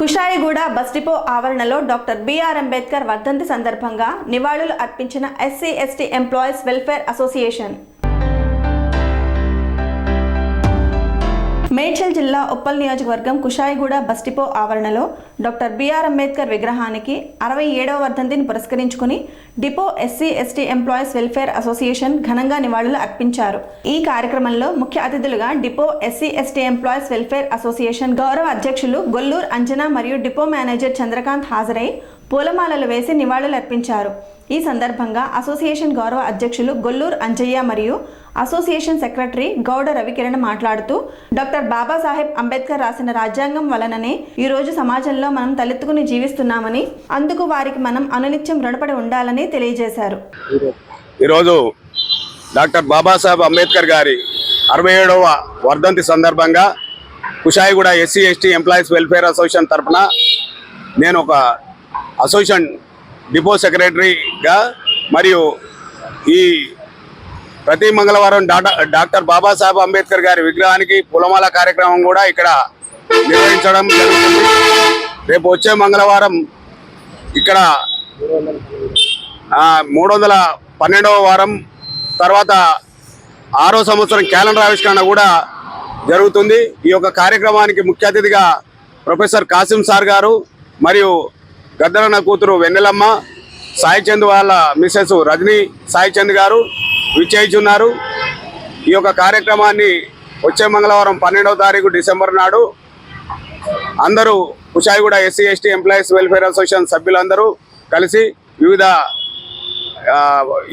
Kushaiguda bus depot ఆవరణలో doctor BR Ambedkar వర్ధంతి సందర్భంగా నివాళులు అర్పించిన SC ST employees welfare association. Medchal జిల్లా ఉప్పల్ నియోజకవర్గం కుషాయిగూడ బస్ డిపో ఆవరణలో డాక్టర్ బిఆర్ అంబేద్కర్ విగ్రహానికి అరవై ఏడవ వర్ధంతిని పురస్కరించుకుని depot SC ST employees welfare association ఘనంగా నివాళులు అర్పించారు. ఈ కార్యక్రమంలో ముఖ్య అతిథులుగా depot SC ST employees welfare association గౌరవ అధ్యక్షులు గొల్లూరు అంజనా మరియు డిపో మేనేజర్ చంద్రకాంత్ హాజరై పూలమాలలు వేసి నివాళులు అర్పించారు ఈ సందర్భంగా అసోసియేషన్ గౌరవ అధ్యక్షులు గొల్లూరు అంజయ్య మరియు అసోసియేషన్ సెక్రటరీ గౌడ రవికిరణ్ మాట్లాడుతూ డాక్టర్ బాబాసాహెబ్ అంబేద్కర్ రాసిన రాజ్యాంగం వలననే ఈ రోజు సమాజంలో మనం తలెత్తుకుని జీవిస్తున్నామని అందుకు వారికి మనం అనునిత్యం రుణపడి ఉండాలని తెలియజేశారు. ఈరోజు డాక్టర్ బాబాసాహెబ్ అంబేద్కర్ గారి అరవై ఏడవ వర్ధంతి సందర్భంగా Kushaiguda SC ST employees welfare association తరఫున నేను ఒక అసోసియేషన్ డిపో సెక్రటరీగా మరియు ఈ ప్రతి మంగళవారం డాటా డాక్టర్ బాబాసాహెబ్ అంబేద్కర్ గారి విగ్రహానికి పూలమాల కార్యక్రమం కూడా ఇక్కడ నిర్వహించడం జరుగుతుంది. రేపు వచ్చే మంగళవారం ఇక్కడ మూడు వందల పన్నెండవ వారం తర్వాత ఆరో సంవత్సరం క్యాలెండర్ ఆవిష్కరణ కూడా జరుగుతుంది. ఈ యొక్క కార్యక్రమానికి ముఖ్య అతిథిగా ప్రొఫెసర్ కాసిం సార్ గారు మరియు గద్దరన్న కూతురు వెన్నెలమ్మ సాయిచంద్ వాళ్ళ మిస్సెస్ రజనీ సాయిచంద్ గారు విచ్చేయిచున్నారు. ఈ యొక్క కార్యక్రమాన్ని వచ్చే మంగళవారం పన్నెండవ తారీఖు డిసెంబర్ నాడు అందరూ Kushaiguda SC ST employees welfare association సభ్యులందరూ కలిసి వివిధ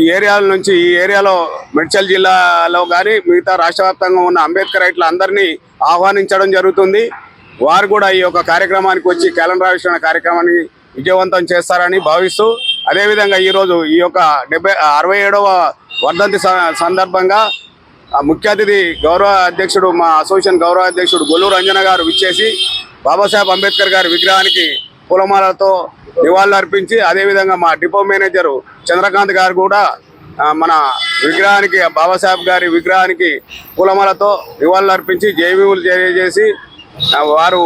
ఈ ఏరియాల నుంచి ఈ ఏరియాలో మిడ్చల్ జిల్లాలో కానీ మిగతా రాష్ట్ర వ్యాప్తంగా ఉన్న అంబేద్కర్ రైట్ల అందరినీ ఆహ్వానించడం జరుగుతుంది. వారు కూడా ఈ యొక్క కార్యక్రమానికి వచ్చి క్యాలెండర్ ఆవిష్కరణ కార్యక్రమాన్ని విజయవంతం చేస్తారని భావిస్తూ అదేవిధంగా ఈరోజు ఈ యొక్క డెబ్బై అరవై ఏడవ వర్ధంతి స- సందర్భంగా ముఖ్య అతిథి గౌరవ అధ్యక్షుడు మా అసోసియేషన్ గౌరవ అధ్యక్షుడు గొల్లూరు అంజన గారు విచ్చేసి బాబాసాహెబ్ అంబేద్కర్ గారి విగ్రహానికి పూలమాలతో నివాళులు అర్పించి అదేవిధంగా మా డిపో మేనేజరు చంద్రకాంత్ గారు కూడా మన విగ్రహానికి బాబాసాహెబ్ గారి విగ్రహానికి పూలమాలతో నివాళులు అర్పించి జైవీవులు తెలియజేసి వారు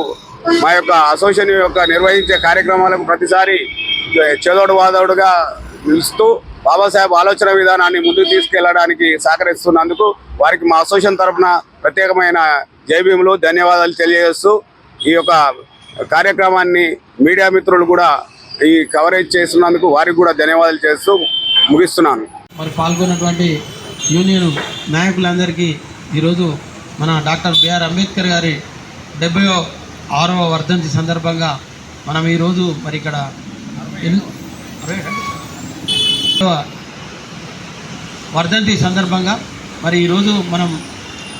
మా యొక్క అసోసియేషన్ యొక్క నిర్వహించే కార్యక్రమాలకు ప్రతిసారి చేదోడు వాదోడుగా నిలుస్తూ బాబాసాహెబ్ ఆలోచన విధానాన్ని ముందుకు తీసుకెళ్ళడానికి సహకరిస్తున్నందుకు వారికి మా అసోసియేషన్ తరఫున ప్రత్యేకమైన జైభీములు ధన్యవాదాలు తెలియజేస్తూ ఈ యొక్క కార్యక్రమాన్ని మీడియా మిత్రులు కూడా ఈ కవరేజ్ చేస్తున్నందుకు వారికి కూడా ధన్యవాదాలు చేస్తూ ముగిస్తున్నాను. మరి పాల్గొన్నటువంటి యూనియన్ నాయకులందరికీ ఈరోజు మన డాక్టర్ బిఆర్ అంబేద్కర్ గారి డెబ్బై ఆరవ వర్ధంతి సందర్భంగా మనం ఈరోజు మరి ఇక్కడ వర్ధంతి సందర్భంగా మరి ఈరోజు మనం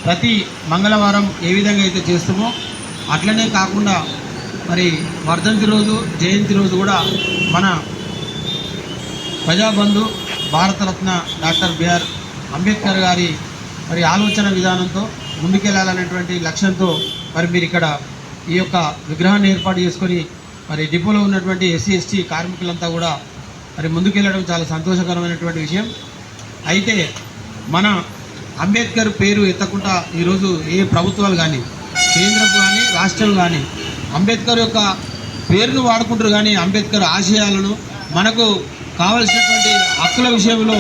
ప్రతి మంగళవారం ఏ విధంగా అయితే చేస్తామో అట్లనే కాకుండా మరి వర్ధంతి రోజు జయంతి రోజు కూడా మన Prajabandhu Bharat Ratna doctor B R Ambedkar గారి మరి ఆలోచన విధానంతో ముందుకెళ్ళాలనేటువంటి లక్ష్యంతో మరి మీరు ఇక్కడ ఈ యొక్క విగ్రహాన్ని ఏర్పాటు చేసుకొని మరి డిపోలో ఉన్నటువంటి ఎస్సీ ఎస్టీ కార్మికులంతా కూడా మరి ముందుకెళ్ళడం చాలా సంతోషకరమైనటువంటి విషయం. అయితే మన అంబేద్కర్ పేరు ఎత్తకుండా ఈరోజు ఏ ప్రభుత్వాలు కానీ కేంద్రం కానీ రాష్ట్రం కానీ అంబేద్కర్ యొక్క పేరును వాడుకుంటారు కానీ అంబేద్కర్ ఆశయాలను మనకు కావలసినటువంటి హక్కుల విషయంలో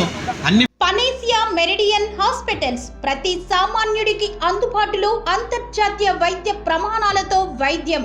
అన్ని పనేసియా మెరిడియన్ హాస్పిటల్స్ ప్రతి సామాన్యుడికి అందుబాటులో అంతర్జాతీయ వైద్య ప్రమాణాలతో వైద్యం.